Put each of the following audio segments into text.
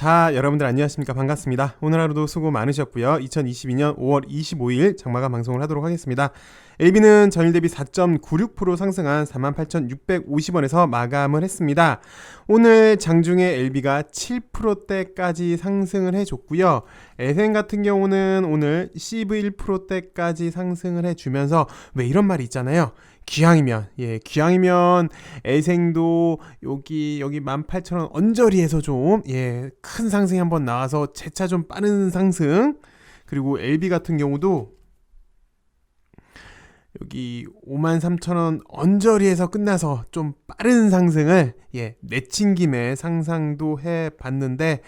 자, 여러분들 안녕하십니까? 반갑습니다. 오늘 하루도 수고 많으셨고요. 2022년 5월 25일 장마감 방송을 하도록 하겠습니다. LB는 전일 대비 4.96% 상승한 48,650원에서 마감을 했습니다. 오늘 장중에 LB가 7%대까지 상승을 해줬고요. 에센 같은 경우는 오늘 CV1%대까지 상승을 해주면서 왜 이런 말이 있잖아요. 귀향이면 예 귀향이면 에생도 여기 여기 18,000원 언저리에서 좀 예 큰 상승이 한번 나와서 재차 좀 빠른 상승. 그리고 LB 같은 경우도 여기 53,000원 언저리에서 끝나서 좀 빠른 상승을 예 내친 김에 상상도 해 봤는데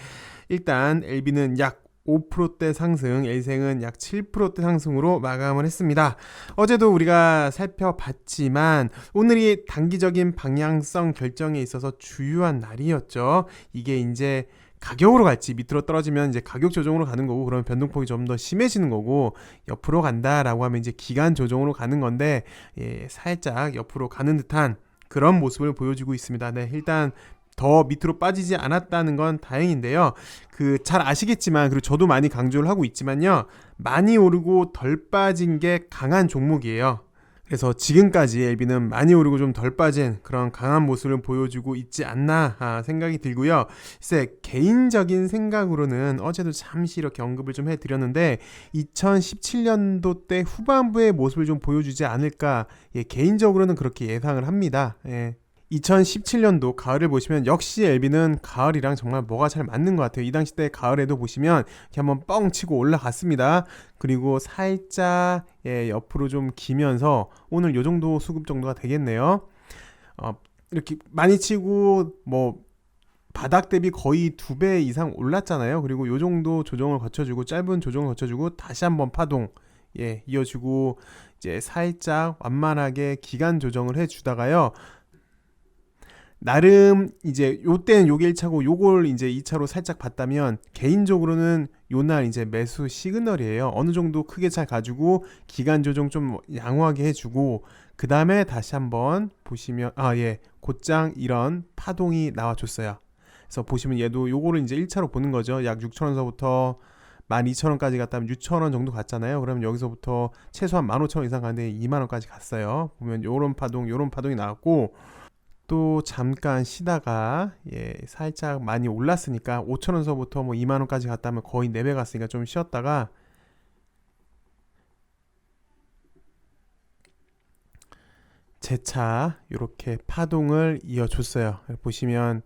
일단 LB는 약 5%대 상승, 엘생은 약 7%대 상승으로 마감을 했습니다. 어제도 우리가 살펴봤지만 오늘이 단기적인 방향성 결정에 있어서 주요한 날이었죠. 이게 이제 가격으로 갈지 밑으로 떨어지면 이제 가격 조정으로 가는 거고 그러면 변동폭이 좀 더 심해지는 거고 옆으로 간다라고 하면 이제 기간 조정으로 가는 건데 예, 살짝 옆으로 가는 듯한 그런 모습을 보여주고 있습니다. 네, 일단 더 밑으로 빠지지 않았다는 건 다행인데요. 그 잘 아시겠지만 그리고 저도 많이 강조를 하고 있지만요. 많이 오르고 덜 빠진 게 강한 종목이에요. 그래서 지금까지 LB는 많이 오르고 좀 덜 빠진 그런 강한 모습을 보여주고 있지 않나 아, 생각이 들고요. 글쎄 개인적인 생각으로는 어제도 잠시 이렇게 언급을 좀 해드렸는데 2017년도 때 후반부의 모습을 좀 보여주지 않을까 예, 개인적으로는 그렇게 예상을 합니다. 예. 2017년도 가을을 보시면 역시 엘비는 가을이랑 정말 뭐가 잘 맞는 것 같아요. 이 당시 때 가을에도 보시면 이렇게 한번 뻥 치고 올라갔습니다. 그리고 살짝 예, 옆으로 좀 기면서 오늘 요 정도 수급 정도가 되겠네요. 어, 이렇게 많이 치고 뭐 바닥 대비 거의 두 배 이상 올랐잖아요. 그리고 요 정도 조정을 거쳐주고 짧은 조정을 거쳐주고 다시 한번 파동 예 이어주고 이제 살짝 완만하게 기간 조정을 해주다가요. 나름 이제 요때는 요게 1차고 요걸 이제 2차로 살짝 봤다면 개인적으로는 요날 이제 매수 시그널이에요. 어느 정도 크게 잘 가지고 기간 조정 좀 양호하게 해주고 그 다음에 다시 한번 보시면 아 예 곧장 이런 파동이 나와줬어요. 그래서 보시면 얘도 요거를 이제 1차로 보는 거죠. 약 6천원서부터 12,000원까지 갔다면 6,000원 정도 갔잖아요. 그러면 여기서부터 최소한 15,000원 이상 가는데 2만원까지 갔어요. 보면 요런 파동, 요런 파동이 나왔고 또 잠깐 쉬다가 예, 살짝 많이 올랐으니까 5천원서부터 뭐 2만원까지 갔다면 거의 4배 갔으니까 좀 쉬었다가 재차 이렇게 파동을 이어줬어요. 보시면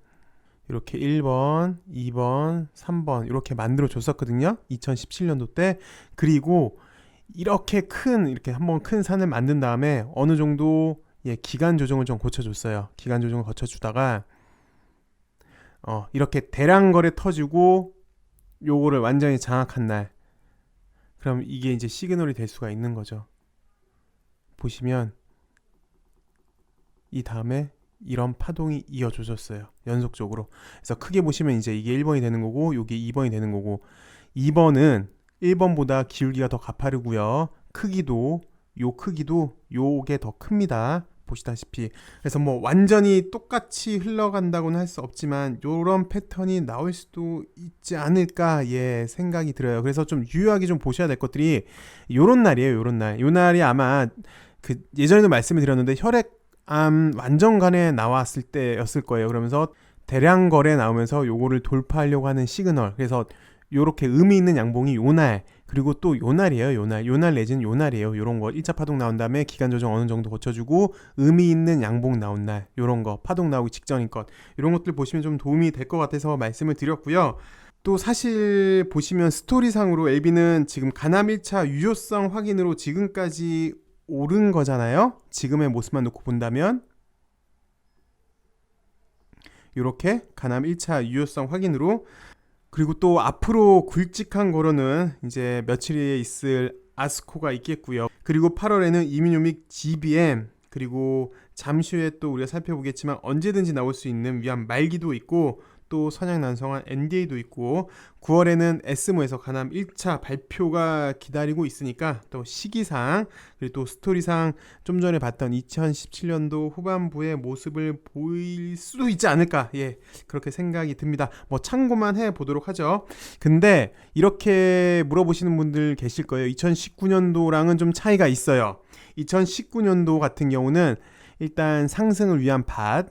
이렇게 1번, 2번, 3번 이렇게 만들어 줬었거든요. 2017년도 때. 그리고 이렇게 큰 이렇게 한번 큰 산을 만든 다음에 어느 정도 예, 기간 조정을 좀 고쳐줬어요. 기간 조정을 거쳐주다가 어, 이렇게 대량 거래 터지고 요거를 완전히 장악한 날 그럼 이게 이제 시그널이 될 수가 있는 거죠. 보시면 이 다음에 이런 파동이 이어져졌어요. 연속적으로. 그래서 크게 보시면 이제 이게 1번이 되는 거고 요게 2번이 되는 거고 2번은 1번보다 기울기가 더 가파르고요. 크기도 요 크기도 요게 더 큽니다. 보시다시피. 그래서 뭐 완전히 똑같이 흘러간다고는 할 수 없지만 요런 패턴이 나올 수도 있지 않을까 예 생각이 들어요. 그래서 좀 유효하게 좀 보셔야 될 것들이 요런 날이에요 요런 날 요 날이 아마 그 예전에도 말씀을 드렸는데 혈액암 완전간에 나왔을 때였을 거예요. 그러면서 대량 거래 나오면서 요거를 돌파하려고 하는 시그널. 그래서 요렇게 의미 있는 양봉이 요날 그리고 또 요날이에요 요날. 요날 내지는 요날이에요. 요런 거. 1차 파동 나온 다음에 기간 조정 어느 정도 거쳐주고 의미 있는 양봉 나온 날. 요런 거. 파동 나오기 직전인 것. 이런 것들 보시면 좀 도움이 될 것 같아서 말씀을 드렸고요. 또 사실 보시면 스토리상으로 LB는 지금 가남 1차 유효성 확인으로 지금까지 오른 거잖아요. 지금의 모습만 놓고 본다면. 이렇게 가남 1차 유효성 확인으로 그리고 또 앞으로 굵직한 거로는 이제 며칠에 있을 아스코가 있겠고요. 그리고 8월에는 이민요믹 GBM 그리고 잠시 후에 또 우리가 살펴보겠지만 언제든지 나올 수 있는 위안 말기도 있고 또 선양 난성한 NDA도 있고 9월에는 에스모에서 가남 1차 발표가 기다리고 있으니까 또 시기상 그리고 또 스토리상 좀 전에 봤던 2017년도 후반부의 모습을 보일 수도 있지 않을까. 예 그렇게 생각이 듭니다. 뭐 참고만 해 보도록 하죠. 근데 이렇게 물어보시는 분들 계실 거예요. 2019년도랑은 좀 차이가 있어요. 2019년도 같은 경우는 일단 상승을 위한 밭,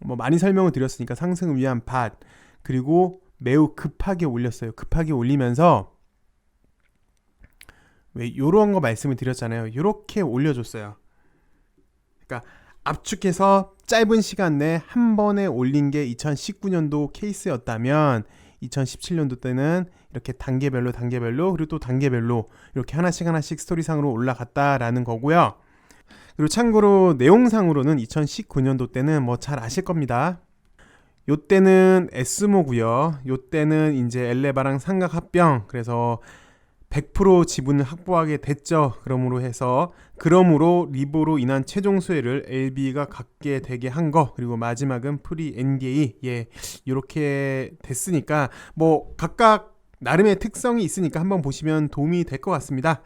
뭐 많이 설명을 드렸으니까 상승을 위한 밭, 그리고 매우 급하게 올렸어요. 급하게 올리면서 왜 요런 거 말씀을 드렸잖아요. 요렇게 올려줬어요. 그러니까 압축해서 짧은 시간 내에 한 번에 올린 게 2019년도 케이스였다면 2017년도 때는 이렇게 단계별로 단계별로 그리고 또 단계별로 이렇게 하나씩 하나씩 스토리상으로 올라갔다라는 거고요. 그리고 참고로 내용상으로는 2019년도 때는 뭐 잘 아실 겁니다. 요 때는 에스모고요. 요 때는 이제 엘레바랑 삼각 합병 그래서 100% 지분을 확보하게 됐죠. 그러므로 해서 그러므로 리보로 인한 최종 수혜를 LB가 갖게 되게 한 거. 그리고 마지막은 프리 NGA 예 이렇게 됐으니까 뭐 각각 나름의 특성이 있으니까 한번 보시면 도움이 될 것 같습니다.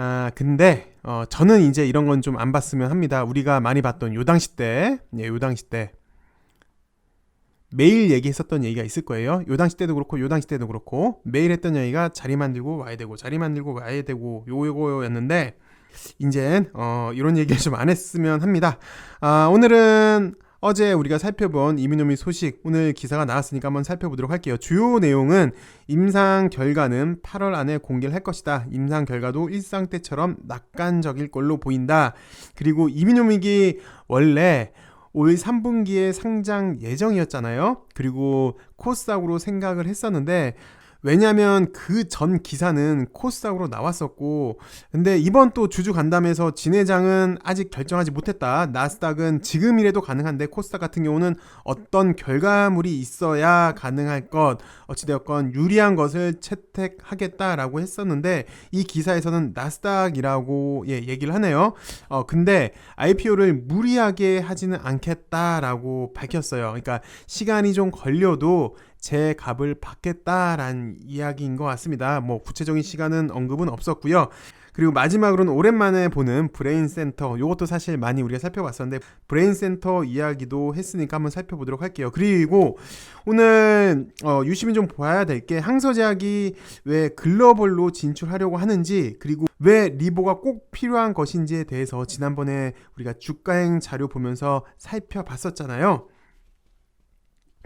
아 근데 어 저는 이제 이런 건 좀 안 봤으면 합니다. 우리가 많이 봤던 요 당시 때, 예, 요 당시 때 매일 얘기했었던 얘기가 있을 거예요. 요 당시 때도 그렇고 요 당시 때도 그렇고 매일 했던 얘기가 자리 만들고 와야 되고 자리 만들고 와야 되고 요거였는데 이젠 어 이런 얘기 를 좀 안 했으면 합니다. 아 오늘은 어제 우리가 살펴본 이민노미 소식 오늘 기사가 나왔으니까 한번 살펴보도록 할게요. 주요 내용은 임상 결과는 8월 안에 공개를 할 것이다. 임상 결과도 일상 때처럼 낙관적일 걸로 보인다. 그리고 이민노믹이 원래 올 3분기에 상장 예정이었잖아요. 그리고 코스닥으로 생각을 했었는데 왜냐면 그 전 기사는 코스닥으로 나왔었고 근데 이번 또 주주 간담회에서 진회장은 아직 결정하지 못했다. 나스닥은 지금이라도 가능한데 코스닥 같은 경우는 어떤 결과물이 있어야 가능할 것 어찌되었건 유리한 것을 채택하겠다라고 했었는데 이 기사에서는 나스닥이라고 예, 얘기를 하네요. 어 근데 IPO를 무리하게 하지는 않겠다라고 밝혔어요. 그러니까 시간이 좀 걸려도 제 값을 받겠다라는 이야기인 것 같습니다. 뭐 구체적인 시간은 언급은 없었고요. 그리고 마지막으로는 오랜만에 보는 브레인 센터. 이것도 사실 많이 우리가 살펴봤었는데 브레인 센터 이야기도 했으니까 한번 살펴보도록 할게요. 그리고 오늘 어, 유심히 좀 봐야 될 게 항서제약이 왜 글로벌로 진출하려고 하는지 그리고 왜 리보가 꼭 필요한 것인지에 대해서 지난번에 우리가 주가행 자료 보면서 살펴봤었잖아요.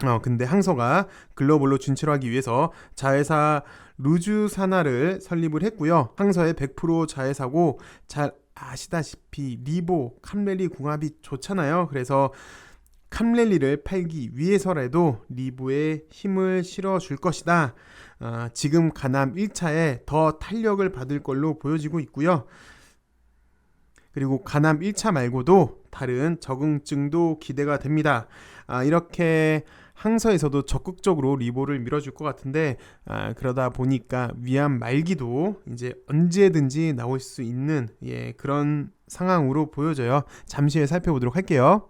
어, 근데 항서가 글로벌로 진출하기 위해서 자회사 루즈사나를 설립을 했고요. 항서의 100% 자회사고 잘 아시다시피 리보, 캄렐리 궁합이 좋잖아요. 그래서 캄렐리를 팔기 위해서라도 리보에 힘을 실어줄 것이다. 어, 지금 가남 1차에 더 탄력을 받을 걸로 보여지고 있고요. 그리고 가남 1차 말고도 다른 적응증도 기대가 됩니다. 아, 이렇게 항서에서도 적극적으로 리보를 밀어줄 것 같은데 아, 그러다 보니까 위암 말기도 이제 언제든지 나올 수 있는 예, 그런 상황으로 보여져요. 잠시 후에 살펴보도록 할게요.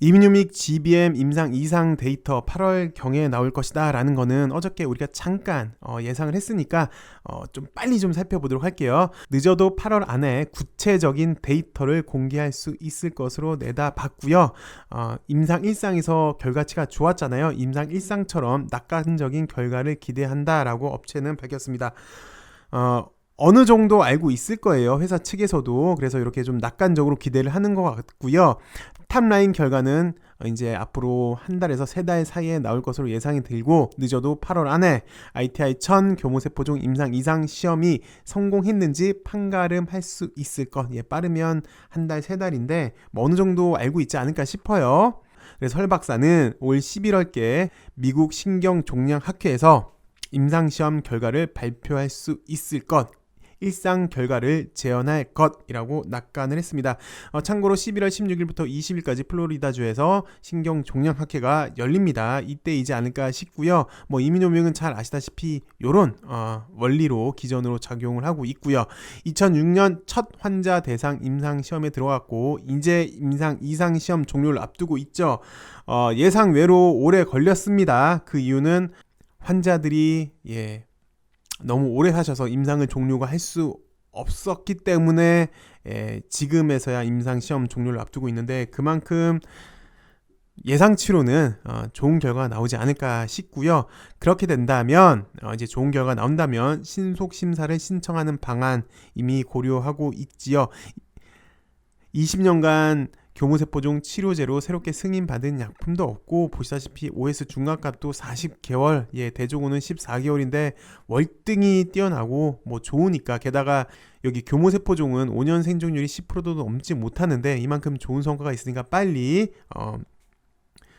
이민유믹 GBM 임상 이상 데이터 8월 경에 나올 것이다 라는 거는 어저께 우리가 잠깐 어, 예상을 했으니까 어, 좀 빨리 좀 살펴보도록 할게요. 늦어도 8월 안에 구체적인 데이터를 공개할 수 있을 것으로 내다봤고요. 어, 임상 1상에서 결과치가 좋았잖아요. 임상 1상처럼 낙관적인 결과를 기대한다라고 업체는 밝혔습니다. 어, 어느 정도 알고 있을 거예요. 회사 측에서도. 그래서 이렇게 좀 낙관적으로 기대를 하는 것 같고요. 탑라인 결과는 이제 앞으로 한 달에서 세 달 사이에 나올 것으로 예상이 들고 늦어도 8월 안에 ITI 1000 교모세포종 임상 이상 시험이 성공했는지 판가름할 수 있을 것. 예, 빠르면 한 달, 세 달인데 뭐 어느 정도 알고 있지 않을까 싶어요. 그래서 설 박사는 올 11월께 미국 신경종양학회에서 임상시험 결과를 발표할 수 있을 것 일상 결과를 재현할 것이라고 낙관을 했습니다. 어, 참고로 11월 16일부터 20일까지 플로리다주에서 신경 종양 학회가 열립니다. 이때 이지 않을까 싶고요. 뭐 이민호명은 잘 아시다시피 요런 어, 원리로 기존으로 작용을 하고 있고요. 2006년 첫 환자 대상 임상 시험에 들어갔고 이제 임상 이상 시험 종료를 앞두고 있죠. 어, 예상 외로 오래 걸렸습니다. 그 이유는 환자들이 예 너무 오래 하셔서 임상을 종료가 할 수 없었기 때문에 예, 지금에서야 임상 시험 종료를 앞두고 있는데 그만큼 예상치로는 어, 좋은 결과가 나오지 않을까 싶고요. 그렇게 된다면 어, 이제 좋은 결과 가 나온다면 신속 심사를 신청하는 방안 이미 고려하고 있지요. 20년간 교무세포종 치료제로 새롭게 승인받은 약품도 없고 보시다시피 OS 중간값도 40개월, 예, 대조고는 14개월인데 월등히 뛰어나고 뭐 좋으니까 게다가 여기 교무세포종은 5년 생존율이 10%도 넘지 못하는데 이만큼 좋은 성과가 있으니까 빨리 어,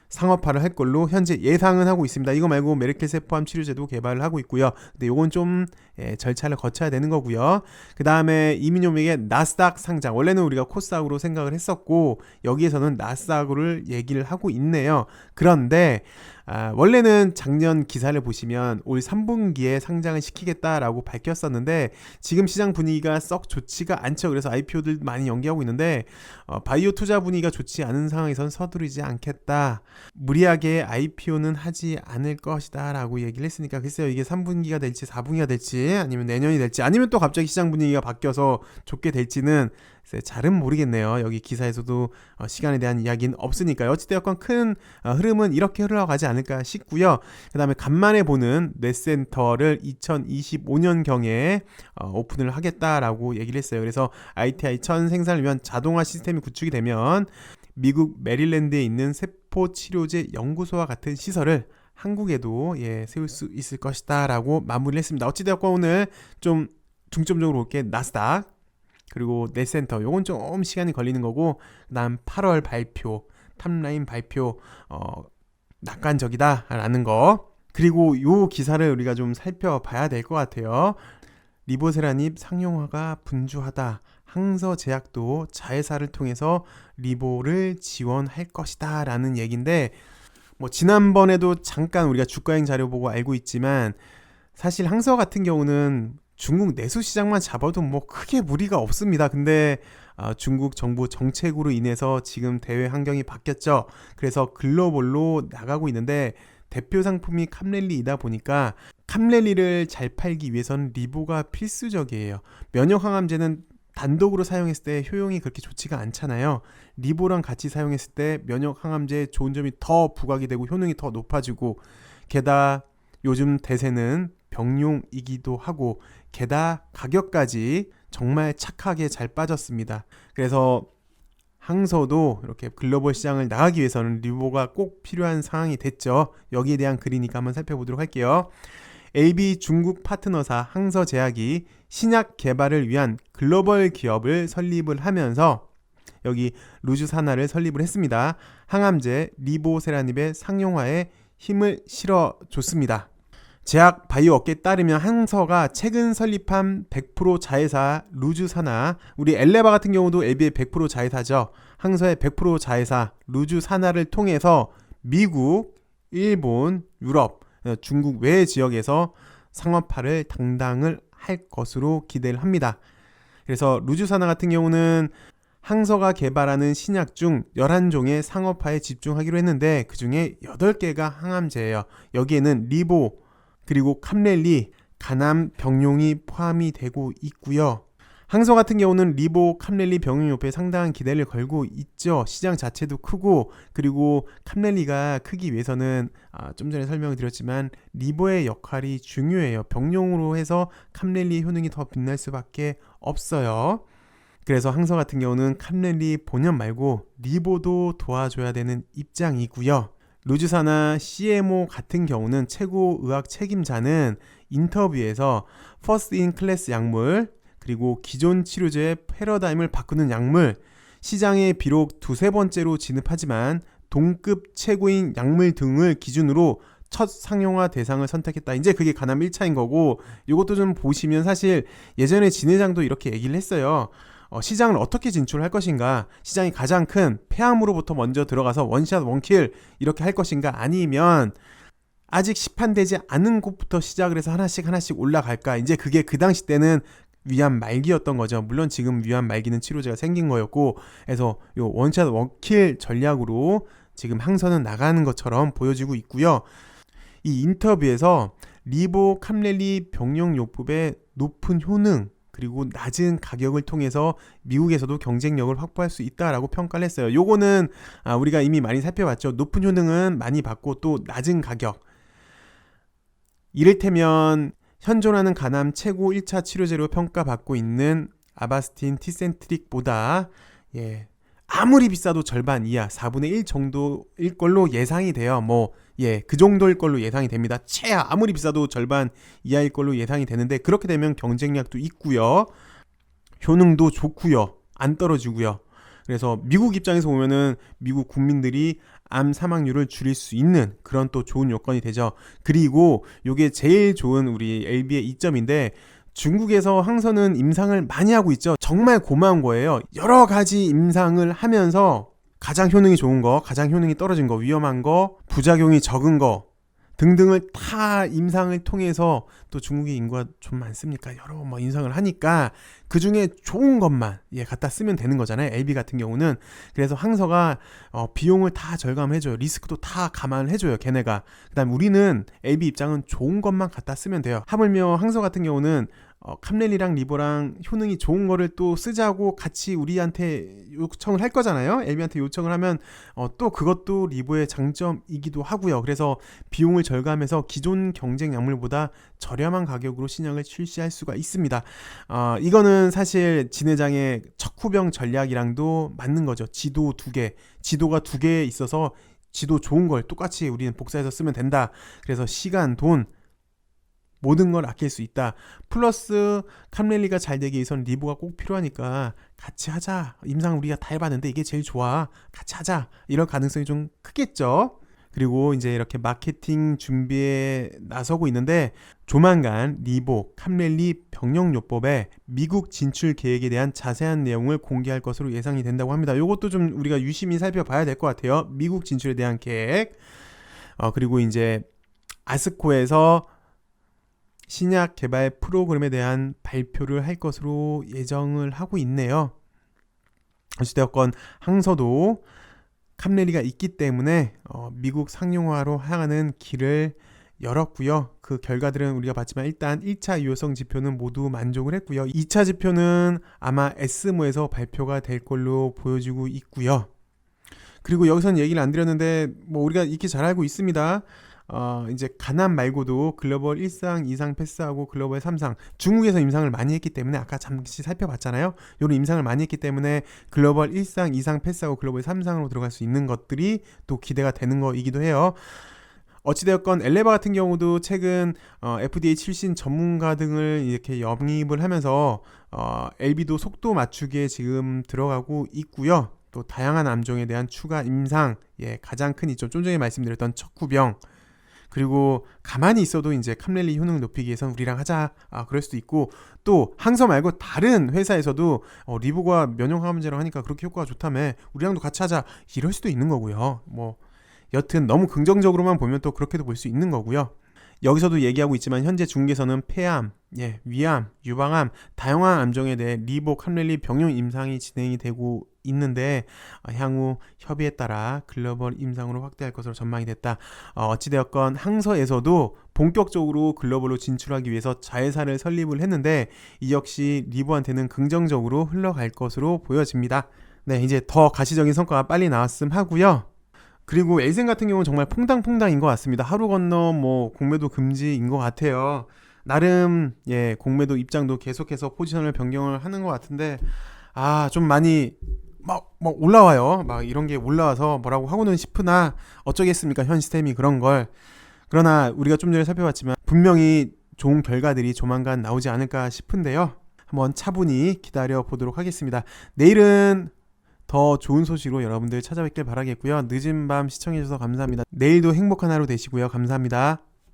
상업화를 할 걸로 현재 예상은 하고 있습니다. 이거 말고 메르켈 세 포함 치료제도 개발을 하고 있고요. 근데 요건 좀 예, 절차를 거쳐야 되는 거고요. 그 다음에 이민용에게 나스닥 상장. 원래는 우리가 코스닥으로 생각을 했었고 여기에서는 나스닥을 얘기를 하고 있네요. 그런데 아, 원래는 작년 기사를 보시면 올 3분기에 상장을 시키겠다라고 밝혔었는데 지금 시장 분위기가 썩 좋지가 않죠. 그래서 IPO들 많이 연기하고 있는데 어, 바이오 투자 분위기가 좋지 않은 상황에선 서두르지 않겠다. 무리하게 IPO는 하지 않을 것이다라고 얘기를 했으니까 글쎄요 이게 3분기가 될지 4분기가 될지 아니면 내년이 될지 아니면 또 갑자기 시장 분위기가 바뀌어서 좋게 될지는 잘은 모르겠네요. 여기 기사에서도 어, 시간에 대한 이야기는 없으니까요. 어찌되었건 큰 어, 흐름은 이렇게 흘러가지 않을까 싶고요. 그 다음에 간만에 보는 뇌센터를 2025년경에 어, 오픈을 하겠다라고 얘기를 했어요. 그래서 ITI 천 생산을 위한 자동화 시스템이 구축이 되면 미국 메릴랜드에 있는 세포 치료제 연구소와 같은 시설을 한국에도 예, 세울 수 있을 것이다라고 마무리를 했습니다. 어찌되었건 오늘 좀 중점적으로 볼게 나스닥 그리고 넷센터. 요건 좀 시간이 걸리는 거고 그다음 8월 발표 탑라인 발표 어 낙관적이다라는 거. 그리고 요 기사를 우리가 좀 살펴봐야 될 것 같아요. 리보세라닙 상용화가 분주하다. 항서 제약도 자회사를 통해서 리보를 지원할 것이다 라는 얘기인데 뭐 지난번에도 잠깐 우리가 주가행 자료 보고 알고 있지만 사실 항서 같은 경우는 중국 내수 시장만 잡아도 뭐 크게 무리가 없습니다. 근데 어, 중국 정부 정책으로 인해서 지금 대외 환경이 바뀌었죠. 그래서 글로벌로 나가고 있는데 대표 상품이 캄렐리이다 보니까 캄렐리를 잘 팔기 위해서는 리보가 필수적이에요. 면역 항암제는 단독으로 사용했을 때 효용이 그렇게 좋지가 않잖아요. 리보랑 같이 사용했을 때 면역 항암제의 좋은 점이 더 부각이 되고 효능이 더 높아지고 게다가 요즘 대세는 병용이기도 하고 게다가 가격까지 정말 착하게 잘 빠졌습니다. 그래서 항서도 이렇게 글로벌 시장을 나가기 위해서는 리보가 꼭 필요한 상황이 됐죠. 여기에 대한 글이니까 한번 살펴보도록 할게요. AB 중국 파트너사 항서제약이 신약 개발을 위한 글로벌 기업을 설립을 하면서 여기 루즈사나를 설립을 했습니다. 항암제 리보세라닙의 상용화에 힘을 실어 줬습니다. 제약 바이오 업계에 따르면 항서가 최근 설립한 100% 자회사 루즈사나 우리 엘레바 같은 경우도 에비의 100% 자회사죠. 항서의 100% 자회사 루즈사나를 통해서 미국, 일본, 유럽, 중국 외 지역에서 상업화를 당당을 할 것으로 기대를 합니다. 그래서 루즈사나 같은 경우는 항서가 개발하는 신약 중 11종의 상업화에 집중하기로 했는데 그 중에 8개가 항암제예요. 여기에는 리보, 그리고 캄렐리, 가남 병용이 포함이 되고 있고요. 항소 같은 경우는 리보 캄렐리 병용 옆에 상당한 기대를 걸고 있죠. 시장 자체도 크고 그리고 캄렐리가 크기 위해서는 아, 좀 전에 설명을 드렸지만 리보의 역할이 중요해요. 병용으로 해서 캄렐리 효능이 더 빛날 수밖에 없어요. 그래서 항소 같은 경우는 캄렐리 본연 말고 리보도 도와줘야 되는 입장이고요. 루즈사나 CMO 같은 경우는 최고 의학 책임자는 인터뷰에서 퍼스트 인 클래스 약물 그리고 기존 치료제의 패러다임을 바꾸는 약물 시장에 비록 두세 번째로 진입하지만 동급 최고인 약물 등을 기준으로 첫 상용화 대상을 선택했다. 이제 그게 가남 1차인 거고 이것도 좀 보시면 사실 예전에 진 회장도 이렇게 얘기를 했어요. 어, 시장을 어떻게 진출할 것인가? 시장이 가장 큰 폐암으로부터 먼저 들어가서 원샷 원킬 이렇게 할 것인가? 아니면 아직 시판되지 않은 곳부터 시작을 해서 하나씩 하나씩 올라갈까? 이제 그게 그 당시 때는 위암 말기였던 거죠. 물론 지금 위암 말기는 치료제가 생긴 거였고, 그래서 요 원샷 원킬 전략으로 지금 항선은 나가는 것처럼 보여지고 있고요. 이 인터뷰에서 리보 캄렐리 병용 요법의 높은 효능 그리고 낮은 가격을 통해서 미국에서도 경쟁력을 확보할 수 있다라고 평가를 했어요. 요거는 아, 우리가 이미 많이 살펴봤죠. 높은 효능은 많이 받고 또 낮은 가격. 이를테면 현존하는 간암 최고 1차 치료제로 평가받고 있는 아바스틴 티센트릭보다 예, 아무리 비싸도 절반 이하 4분의 1 정도일 걸로 예상이 돼요. 뭐 예, 그 정도일 걸로 예상이 됩니다. 최하 아무리 비싸도 절반 이하일 걸로 예상이 되는데 그렇게 되면 경쟁력도 있고요. 효능도 좋고요. 안 떨어지고요. 그래서 미국 입장에서 보면은 미국 국민들이 암 사망률을 줄일 수 있는 그런 또 좋은 요건이 되죠. 그리고 요게 제일 좋은 우리 LB의 이점인데 중국에서 항선은 임상을 많이 하고 있죠. 정말 고마운 거예요. 여러 가지 임상을 하면서 가장 효능이 좋은 거, 가장 효능이 떨어진 거, 위험한 거, 부작용이 적은 거 등등을 다 임상을 통해서 또 중국의 인구가 좀 많습니까? 여러 뭐 임상을 하니까 그 중에 좋은 것만 예 갖다 쓰면 되는 거잖아요. LB 같은 경우는 그래서 항서가 어, 비용을 다 절감해줘요. 리스크도 다 감안해줘요. 걔네가 그다음 우리는 LB 입장은 좋은 것만 갖다 쓰면 돼요. 하물며 항서 같은 경우는 어, 캄렐리랑 리버랑 효능이 좋은 거를 또 쓰자고 같이 우리한테 요청을 할 거잖아요. 엘비한테 요청을 하면 어, 또 그것도 리버의 장점이기도 하고요. 그래서 비용을 절감해서 기존 경쟁 약물보다 저렴한 가격으로 신약을 출시할 수가 있습니다. 어, 이거는 사실 진회장의 척후병 전략이랑도 맞는 거죠. 지도 두 개, 지도가 두 개 있어서 지도 좋은 걸 똑같이 우리는 복사해서 쓰면 된다. 그래서 시간, 돈 모든 걸 아낄 수 있다. 플러스 캄렐리가 잘 되기 위해서는 리보가 꼭 필요하니까 같이 하자. 임상 우리가 다 해봤는데 이게 제일 좋아. 같이 하자. 이럴 가능성이 좀 크겠죠. 그리고 이제 이렇게 마케팅 준비에 나서고 있는데 조만간 리보, 캄렐리 병력요법의 미국 진출 계획에 대한 자세한 내용을 공개할 것으로 예상이 된다고 합니다. 이것도 좀 우리가 유심히 살펴봐야 될 것 같아요. 미국 진출에 대한 계획. 어, 그리고 이제 아스코에서 신약 개발 프로그램에 대한 발표를 할 것으로 예정을 하고 있네요. 어찌되었건 항서도 캄레리가 있기 때문에 어, 미국 상용화로 향하는 길을 열었고요. 그 결과들은 우리가 봤지만 일단 1차 유효성 지표는 모두 만족을 했고요. 2차 지표는 아마 에스모에서 발표가 될 걸로 보여지고 있고요. 그리고 여기서는 얘기를 안 드렸는데 뭐 우리가 익히 잘 알고 있습니다. 어, 이제 가남 말고도 글로벌 1상, 2상 패스하고 글로벌 3상 중국에서 임상을 많이 했기 때문에 아까 잠시 살펴봤잖아요. 요런 임상을 많이 했기 때문에 글로벌 1상, 2상 패스하고 글로벌 3상으로 들어갈 수 있는 것들이 또 기대가 되는 거이기도 해요. 어찌되었건 엘레바 같은 경우도 최근 어, FDA 출신 전문가 등을 이렇게 영입을 하면서 어, LB도 속도 맞추기에 지금 들어가고 있고요. 또 다양한 암종에 대한 추가 임상, 예, 가장 큰 이점 좀 전에 말씀드렸던 척후병, 그리고 가만히 있어도 이제 캄렐리 효능을 높이기 위해서는 우리랑 하자. 아 그럴 수도 있고 또 항서 말고 다른 회사에서도 어, 리보가 면역 항암제랑 하니까 그렇게 효과가 좋다며 우리랑도 같이 하자. 이럴 수도 있는 거고요. 뭐 여튼 너무 긍정적으로만 보면 또 그렇게도 볼 수 있는 거고요. 여기서도 얘기하고 있지만 현재 중국에서는 폐암, 예, 위암, 유방암, 다양한 암종에 대해 리보 캄렐리 병용 임상이 진행이 되고 있는데 어, 향후 협의에 따라 글로벌 임상으로 확대할 것으로 전망이 됐다. 어, 어찌되었건 항서에서도 본격적으로 글로벌로 진출하기 위해서 자회사를 설립을 했는데 이 역시 리보한테는 긍정적으로 흘러갈 것으로 보여집니다. 네, 이제 더 가시적인 성과가 빨리 나왔음 하고요. 그리고 엘센 같은 경우는 정말 퐁당퐁당인 것 같습니다. 하루 건너 뭐 공매도 금지인 것 같아요. 나름 예 공매도 입장도 계속해서 포지션을 변경을 하는 것 같은데 아 좀 많이 막, 막 올라와요. 막 이런 게 올라와서 뭐라고 하고는 싶으나 어쩌겠습니까? 현 시스템이 그런 걸. 그러나 우리가 좀 전에 살펴봤지만 분명히 좋은 결과들이 조만간 나오지 않을까 싶은데요. 한번 차분히 기다려 보도록 하겠습니다. 내일은 더 좋은 소식으로 여러분들 찾아뵙길 바라겠고요. 늦은 밤 시청해주셔서 감사합니다. 내일도 행복한 하루 되시고요. 감사합니다.